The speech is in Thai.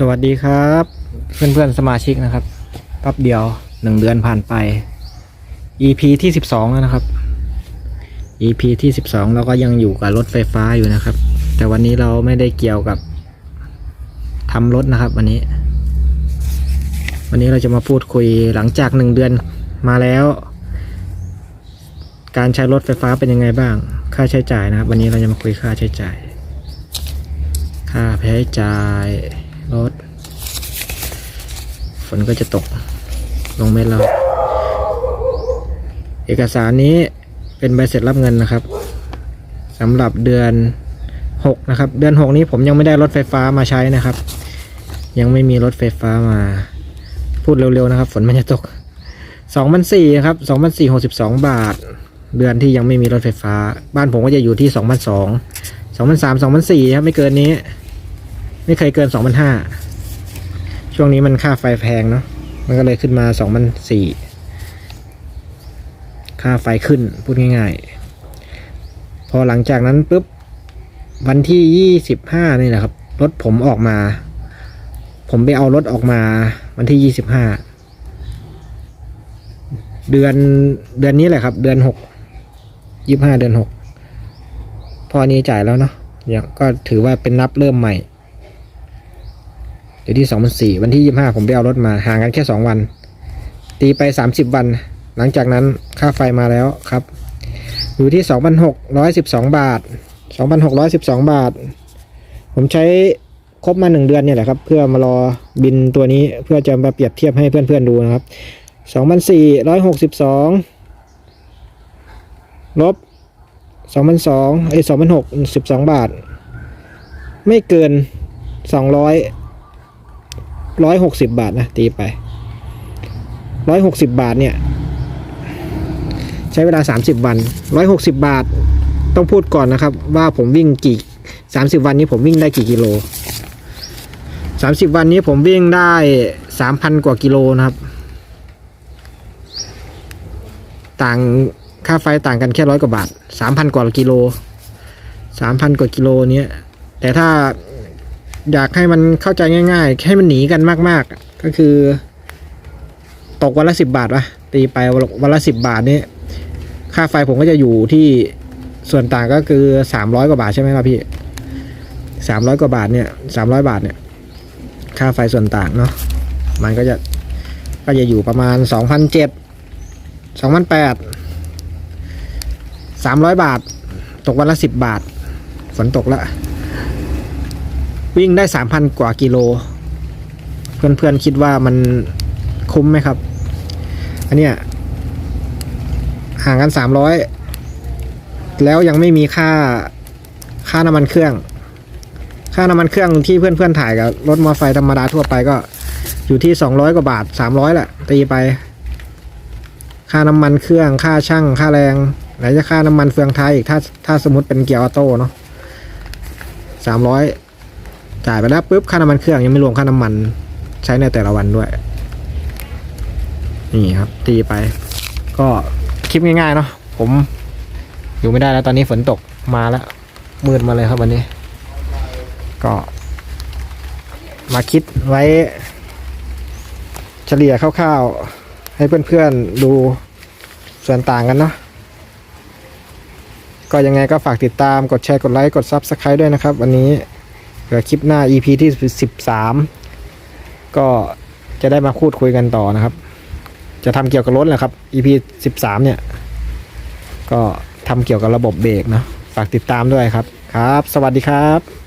สวัสดีครับ เพื่อนเพื่อนสมาชิกนะครับแป๊บเดียวหนึ่งเดือนผ่านไป EP ที่สิบสองแล้วนะครับ EP ที่สิบสองเราก็ยังอยู่กับรถไฟฟ้าอยู่นะครับ แต่วันนี้เราไม่ได้เกี่ยวกับทำรถนะครับ วันนี้ วันนี้เราจะมาพูดคุยหลังจากหนึ่งเดือนมาแล้ว การใช้รถไฟฟ้าเป็นยังไงบ้าง ค่าใช้จ่ายนะครับ วันนี้เราจะมาคุยค่าใช้จ่าย ค่าใช้จ่าย รถ ฝนก็จะตกลงเม็ดแล้วเอกสารนี้เป็นใบเสร็จรับเงินนะครับสำหรับเดือนหกนะครับ เดือนหกนี้ผมยังไม่ได้รถไฟฟ้ามาใช้นะครับ ยังไม่มีรถไฟฟ้ามา พูดเร็วๆนะครับ ฝนมันจะตกสองพันสี่ครับสองพันสี่หกสิบสองบาท เดือนที่ยังไม่มีรถไฟฟ้า บ้านผมก็จะอยู่ที่สองพันสองสองพันสามสองพันสี่ครับไม่เกินนี้ ไม่เคยเกินสองพันห้าช่วงนี้มันค่าไฟแพงเนาะมันก็เลยขึ้นมาสองพันสี่ค่าไฟขึ้นพูดง่าย ๆ พอหลังจากนั้นปุ๊บวันที่ยี่สิบห้านี่แหละครับ รถผมออกมา ผมไปเอารถออกมา วันที่ยี่สิบห้าเดือนเดือนนี้แหละครับ เดือนหกยี่ห้าเดือนหกพอนี้จ่ายแล้วเนาะอย่างก็ถือว่าเป็นนับเริ่มใหม่ เดี๋ยวที่สองพันสี่วันที่ยี่ห้าผมไปเอารถมาห่างกันแค่สองวัน ตีไปสามสิบวัน หลังจากนั้นค่าไฟมาแล้วครับ อยู่ที่สองพันหกร้อยสิบสองบาทสองพันหกร้อยสิบสองบาท ผมใช้ครบมาหนึ่งเดือนเนี่ยแหละครับ เพื่อมารอบินตัวนี้เพื่อจะมาเปรียบเทียบให้เพื่อนๆดูนะครับสองพันสี่ร้อยหกสิบสองลบสองพันสองไอสองพันหกสิบสองบาท ไม่เกินสองร้อย ร้อยหกสิบบาทนะตีไปร้อยหกสิบบาทเนี่ย ใช้เวลาสามสิบวันร้อยหกสิบบาทต้องพูดก่อนนะครับ ว่าผมวิ่งกี่สามสิบวันนี้ผมวิ่งได้กี่กิโลสามสิบวันนี้ผมวิ่งได้สามพันกว่ากิโลนะครับ ต่างค่าไฟต่างกันแค่ร้อยกว่าบาทสามพันกว่ากิโลสามพันกว่ากิโลเนี้ยแต่ถ้า อยากให้มันเข้าใจง่าย ๆ ให้มันหนีกันมากๆ ก็คือ ตกวันละสิบบาทวะตีไปวันละสิบบาทนี่ค่าไฟผมก็จะอยู่ที่ส่วนต่างก็คือสามร้อยกว่าบาทใช่ไหมครับพี่สามร้อยกว่าบาทเนี่ยสามร้อยบาทเนี่ย ค่าไฟส่วนต่างเนาะมันก็จะก็จะอยู่ประมาณสองพันเจ็ดสองพันแปดสามร้อยบาท ตกวันละสิบบาท ฝนตกละ วิ่งได้สามพันกว่ากิโล เพื่อนๆคิดว่ามันคุ้มไหมครับ อันเนี้ยห่างกันสามร้อยแล้วยังไม่มีค่าค่าน้ำมันเครื่อง ค่าน้ำมันเครื่องที่เพื่อนๆถ่ายกับรถมอเตอร์ไซค์ธรรมดาทั่วไปก็อยู่ที่สองร้อยกว่าบาทสามร้อยแหละตีไป ค่าน้ำมันเครื่อง ค่าช่าง ค่าแรงไหนจะค่าน้ำมันเฟืองไทยอีกถ้าถ้าสมมติเป็นเกียร์ออโต้เนาะสามร้อย จ่ายไปแล้วปุ๊บค่าน้ำมันเครื่องยังไม่รวมค่าน้ำมันใช้ในแต่ละวันด้วย นี่ครับ ตีไป ก็คลิปง่ายๆเนาะผมอยู่ไม่ได้แล้วตอนนี้ฝนตกมาแล้ว มืดมาเลยครับวันนี้ ก็ มาคิดไว้ เฉลี่ยคร่าวๆ ให้เพื่อนๆดูส่วนต่างกันเนาะก็ยังไงก็ฝากติดตามกดแชร์กดไลค์กด Subscribe ด้วยนะครับ วันนี้ เผื่อคลิปหน้า EP ที่13ก็จะได้มาพูดคุยกันต่อนะครับ จะทำเกี่ยวกับรถแหละครับ EP 13เนี่ย ก็ทำเกี่ยวกับระบบเบรกนะฝากติดตามด้วยครับ ครับ สวัสดีครับ